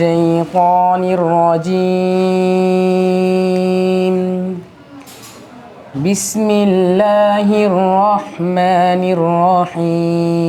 الشيطان الرجيم. بسم الله الرحمن الرحيم.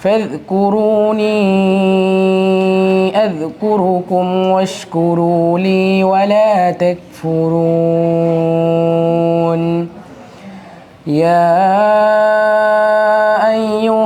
فاذكروني أذكركم واشكروا لي ولا تكفرون. يا أيها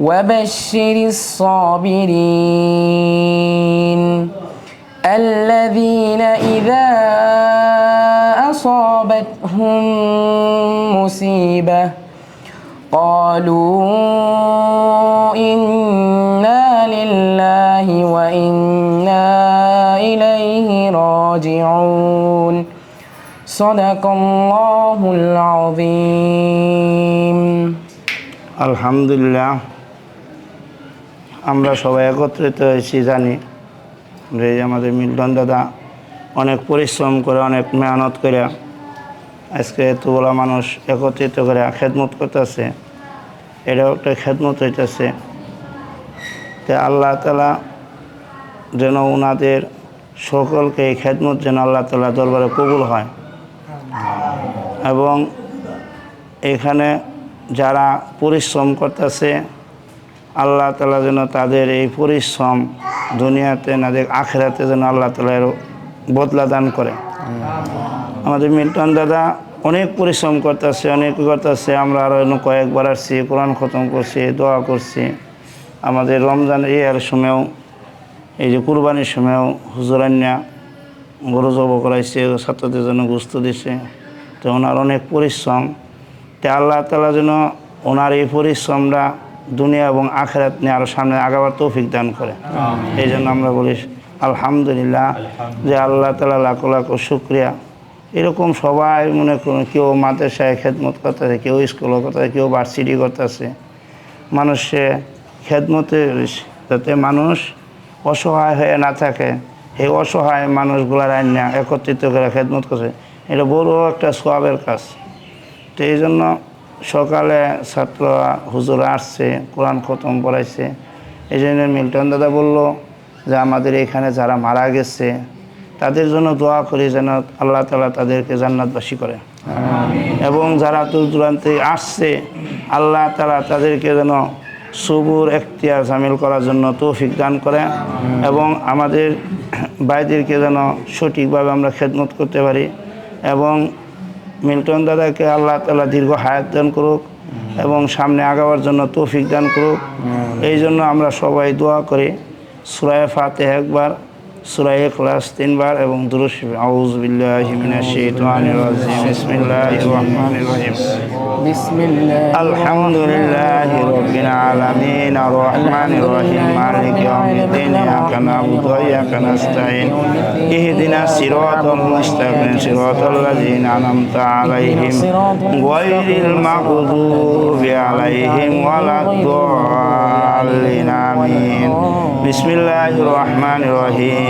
وبشر الصابرين الذين إذا أصابتهم مصيبة قالوا إنا لله وإنا إليه راجعون. صدق الله العظيم. الحمد لله. আমরা সবাই একত্রিত হয়েছি, জানি। যে আমাদের মিল্টন দাদা অনেক পরিশ্রম করে, অনেক মেহনত করে, আজকে এতগুলা মানুষ একত্রিত করে খেদমত করতেছে। এটাও একটা খেদমত হইতেছে। তো আল্লাহ তালা যেন ওনাদের সকলকে এই খেদমত যেন আল্লাহ তালা দরবারে কবুল হয়। এবং এখানে যারা পরিশ্রম করতেছে আল্লাহ তালা যেন তাদের এই পরিশ্রম দুনিয়াতে নাদের আখেরাতে যেন আল্লাহ তালা এর বদলা দান করে। আমাদের মিল্টন দাদা অনেক পরিশ্রম করতেছে, অনেক করতেছে। আমরা আরও কয়েকবার আসছি, কোরআন খতম করছি, দোয়া করছি। আমাদের রমজান ইয়ার সময়ও, এই যে কুরবানির সময়ও হুজুরান্যা গরু জব করাইছে, ছাত্রদের জন্য গুস্ত দিছে। তো ওনার অনেক পরিশ্রম। তে আল্লাহ তালা যেন ওনার এই পরিশ্রমটা দুনিয়া এবং আখেরাত নিয়ে আরও সামনে আগাবার তৌফিক দান করে। এই জন্য আমরা বলি আলহামদুলিল্লাহ যে আল্লাহ তালা লাখো লাখো শুক্রিয়া। এরকম সবাই মনে করুন কেউ মাদ্রাসায় খেদমত করতেছে কেউ স্কুলও করতেছে কেউ ভার্সিটি করতেছে। মানুষে খেদমতে যাতে মানুষ অসহায় হয়ে না থাকে এই অসহায় মানুষগুলার আইনা একত্রিত করে খেদমত করছে। এটা বড় একটা সোয়াবের কাজ। তো এই জন্য সকালে ছাত্ররা হুজুরা আসছে কোরআন খতম পড়াইছে এই জন্য মিল্টন দাদা বলল যে আমাদের এখানে যারা মারা গেছে তাদের জন্য দোয়া করি যেন আল্লাহ তালা তাদেরকে জান্নাতবাসী করে। এবং যারা দূর দূরান্তে আসছে আল্লাহ তালা তাদেরকে যেন সবুর এখতিয়ার সামিল করার জন্য তৌফিক দান করে এবং আমাদের ভাইদেরকে যেন সঠিকভাবে আমরা খেদমত করতে পারি এবং মিল্টন দাদাকে আল্লাহ তালা দীর্ঘ হায়াত দান করুক এবং সামনে আগাবার জন্য তৌফিক দান করুক। এই জন্য আমরা সবাই দোয়া করে। সুরায় ফাতে একবার। সুরাই ক্লাস তিনবার এবং দুরুশ আউজ বিল্লাহিমিনাশিতানিরাজিম বিসমিল্লাহ আলহামদুলিল্লাহি রাব্বিল আলামিন। আর রহমানির রহিম। মালিক ইয়াউমিদ্দিন। ইয়াকা নাবুদু ওয়া ইয়াকা নাস্তাইন ইহদিনাস সিরাতাল মুস্তাকিম। সিরাতাল লাযিনা আনআমতা আলাইহিম। গায়রিল মাগদুবি আলাইহিম ওয়ালাদ-দাল্লিন আমিন। বিসমিল্লাহির রহমানির রহিম।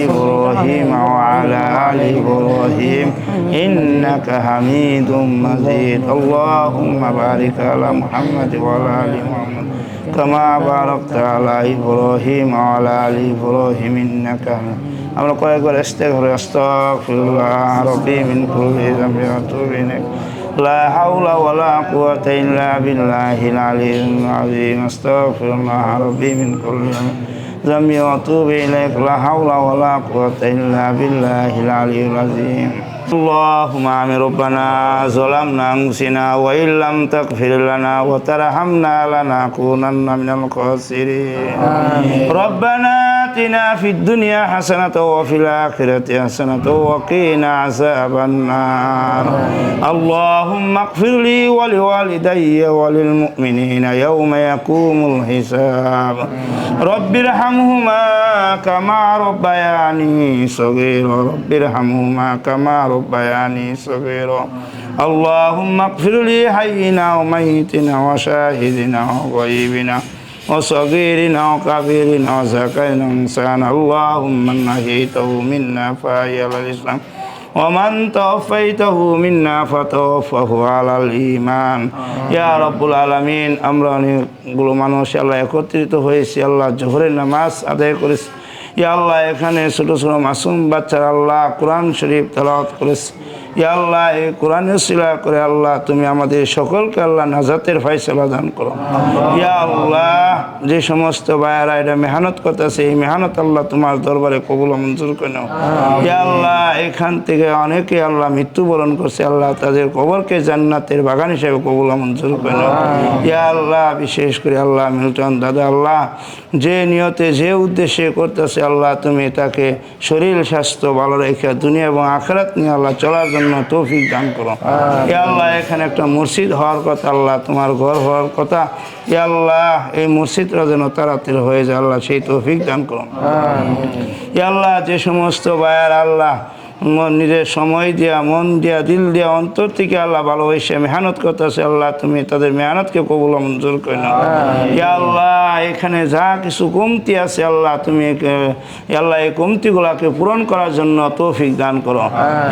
إبراهيم وعلى إبراهيم إنك حميد مجيد اللهم بارك على محمد وعلى آل محمد كما باركت على إبراهيم وعلى آل إبراهيم إنك حميد আমরা কয়েকবার ইস্তেগফার আস্তাগফিরুল্লাহ রব্বি মিন কুল্লি যামবি ওয়া আতুবু ইলাইক লা হাওলা ওয়ালা কুওয়াতা ইল্লা বিল্লাহিল আলিয়্যিল আযীম আস্তাগফিরুল্লাহ রব্বি মিন কুল্লি لم يتوب إليك لا حول ولا قوة إلا بالله العلي العظيم اللهم آمين ربنا ظلمنا أنفسنا وإن لم تغفر لنا وترحمنا لنكونن من الخاسرين ربنا آتنا في الدنيا حسنة وفي الآخرة حسنة وقنا عذاب النار. اللهم اغفر لي ولوالدي وللمؤمنين يوم يقوم الحساب. رب ارحمهما كما ربياني صغيرا. رب ارحمهما كما ربياني صغيرا. اللهم اغفر لي حينا وميتنا وشاهدنا وغيبنا. وصغيرنا وكبيرنا وزكينا إنسان اللهم من نهيته منا فهي على الإسلام ومن توفيته منا فتوفه على الإيمان يا رب العالمين আমরা অনেকগুলো মানুষ আল্লাহ একত্রিত হয়েছি আল্লাহ জোহরের নামাজ আদায় করেছি ইয়া আল্লাহ এখানে ছোট ছোট মাসুম বাচ্চারা আল্লাহ কোরআন শরীফ তেলাওয়াত করেছে ইয়া আল্লাহ এই কোরআনের শিলা করে আল্লাহ তুমি আমাদের সকলকে আল্লাহ নাজাতের ফাইসলা দান করো। ইয়া আল্লাহ যে সমস্ত ভাইয়ারা এটা মেহনত করতেছে এই মেহনত আল্লাহ তোমার দরবারে কবুল মঞ্জুর করে নাও। ইয়া আল্লাহ এখান থেকে অনেকে আল্লাহ মৃত্যুবরণ করছে আল্লাহ তাদের কবরকে জান্নাতের বাগান হিসেবে কবুল মঞ্জুর করে নাও। ইয়া আল্লাহ বিশেষ করে আল্লাহ মিল্টন দাদা আল্লাহ যে নিয়তে যে উদ্দেশ্যে করতেছে আল্লাহ তুমি তাকে শরীর স্বাস্থ্য ভালো রেখে দুনিয়া এবং আখরাত নিয়ে আল্লাহ চলার জন্য তৌফিক দান করো। এ আল্লাহ এখানে একটা মসজিদ হওয়ার কথা আল্লাহ তোমার ঘর হওয়ার কথা। এ আল্লাহ এই মসজিদরা যেন তাড়াতাড়ি হয়ে যায় আল্লাহ সেই তৌফিক দান করো। এ আল্লাহ যে সমস্ত বায়ার আল্লাহ নিজের সময় দিয়া মন দিয়া দিল দিয়া অন্তর থেকে আল্লাহ ভালোবেসে মেহনত করতেছে আল্লাহ তুমি তাদের মেহনতকে কবুল মঞ্জুর করে নাও। ইয়া আল্লাহ এখানে যা কিছু কমতি আছে আল্লাহ তুমি আল্লাহ এই কমতিগুলাকে পূরণ করার জন্য তৌফিক দান করো।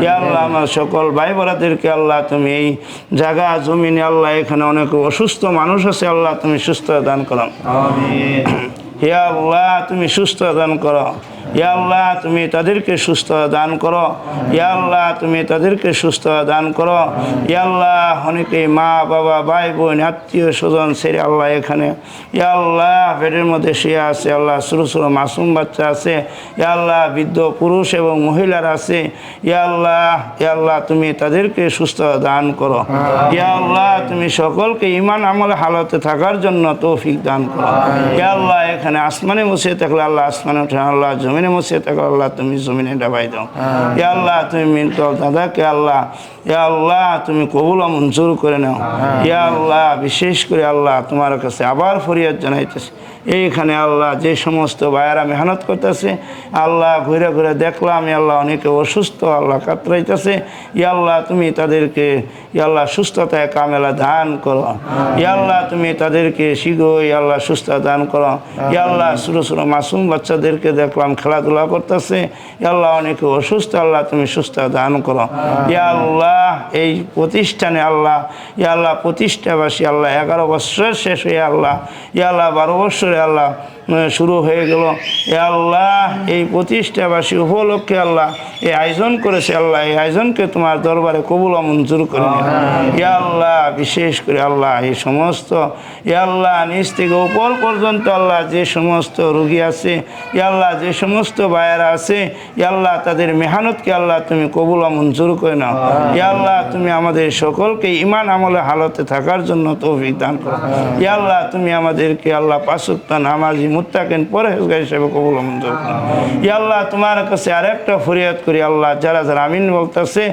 ইয়া আল্লাহ আমার সকল ভাই বোনাদেরকে আল্লাহ তুমি এই জায়গা জমিনে আল্লাহ এখানে অনেক অসুস্থ মানুষ আছে আল্লাহ তুমি সুস্থ দান করো। হে আল্লাহ তুমি সুস্থ দান করো। ইয়া আল্লাহ তুমি তাদেরকে সুস্থ দান করো। ইয়া আল্লাহ তুমি তাদেরকে সুস্থ দান করো। ইয়া আল্লাহ অনেকে মা বাবা ভাই বোন আত্মীয় স্বজন সেরে আল্লাহ এখানে। ইয়া আল্লাহ পেটের মধ্যে শুয়ে আছে আল্লাহ ছোটো ছোটো মাসুম বাচ্চা আছে। ইয়া আল্লাহ বৃদ্ধ পুরুষ এবং মহিলারা আছে। ইয়া আল্লাহ ইয়া আল্লাহ তুমি তাদেরকে সুস্থ দান করো। ইয়া আল্লাহ তুমি সকলকে ইমান আমল হালতে থাকার জন্য তৌফিক দান করো। ইয়া আল্লাহ এখানে আসমানে বসে থাকলে আল্লাহ আসমানে উঠে আল্লাহ জমিনে বসে থাকো আল্লাহ তুমি জমিনে ডাবাই দাও। ইয়া আল্লাহ তুমি মিন্টল দাদাকে আল্লাহ ইয়া আল্লাহ তুমি কবুল মঞ্জুর করে নাও। ইয়া আল্লাহ বিশেষ করে আল্লাহ তোমার কাছে আবার ফরিয়াদ জানাইতেছে। এইখানে আল্লাহ যে সমস্ত ভাইয়েরা মেহনত করতেছে আল্লাহ ঘুরে ঘুরে দেখলাম ইয়া আল্লাহ অনেকে অসুস্থ আল্লাহ কাতরাইতেছে ইয়া আল্লাহ তুমি তাদেরকে ইয়া আল্লাহ সুস্থতায় কামেলা দান করো ইয়া আল্লাহ তুমি তাদেরকে শিখো ইয়া আল্লাহ সুস্থ দান করো ইয়া আল্লাহ ছোটো ছোটো মাসুম বাচ্চাদেরকে দেখলাম খেলাধুলা করতেছে ইয়া আল্লাহ অনেকে অসুস্থ আল্লাহ তুমি সুস্থ দান করো ইয়া আল্লাহ এই প্রতিষ্ঠানে আল্লাহ ইয়া আল্লাহ প্রতিষ্ঠাবাসী আল্লাহ এগারো বছর শেষ হয়ে আল্লাহ ইয়া আল্লাহ বারো বছরে আল্লাহ। উম, শুরু হয়ে গেল। এ আল্লাহ এই প্রতিষ্ঠাবাসী উপলক্ষে আল্লাহ এই আয়োজন করেছে আল্লাহ এই আয়োজনকে তোমার দরবারে কবুল মঞ্জুর করে। ইয়া আল্লাহ বিশেষ করে আল্লাহ এই সমস্ত ইয়া আল্লাহ নিচ থেকে উপর পর্যন্ত আল্লাহ যে সমস্ত রুগী আছে ইয়া আল্লাহ যে সমস্ত বায়ারা আছে ইয়া আল্লাহ তাদের মেহনতকে আল্লাহ তুমি কবুল মঞ্জুর করে নাও। ইয়া আল্লাহ তুমি আমাদের সকলকে ইমান আমলে হালতে থাকার জন্য তৌফিক দান করো। ইয়া আল্লাহ তুমি আমাদেরকে আল্লাহ পাঁচক্ত নামাজি মুত্তাকেন পরেজগার হিসেবে কবুল মঞ্জুর করো আল্লাহ তোমার কাছে আরেকটা ফরিয়াদ করি আল্লাহ যারা যারা আমিন বলতেছে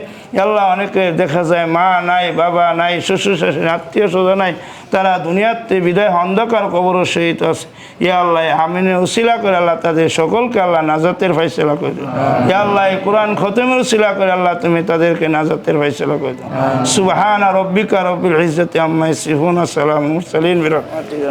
আল্লাহ অনেকে দেখা যায় মা নাই বাবা নাই শ্বশুর শাশুড়ি আত্মীয় স্বজন নাই তারা দুনিয়াতে বিদায় অন্ধকার কবর সহিত আছে। ইয়া আল্লাহ আমিনে উসিলা করে আল্লাহ তাদের সকলকে আল্লাহ নাজাতের ফাইসলা করে দিও ইয়া আল্লাহ কোরআন খতেমের উসিলা করে আল্লাহ তুমি তাদেরকে নাজাতের ফাইসলা করে দিও সুবহান রব্বিকা রব্বিল ইজ্জতি আম্মা ইয়াসিফুন সালামুন মুরসালিন বিরহমাতিকা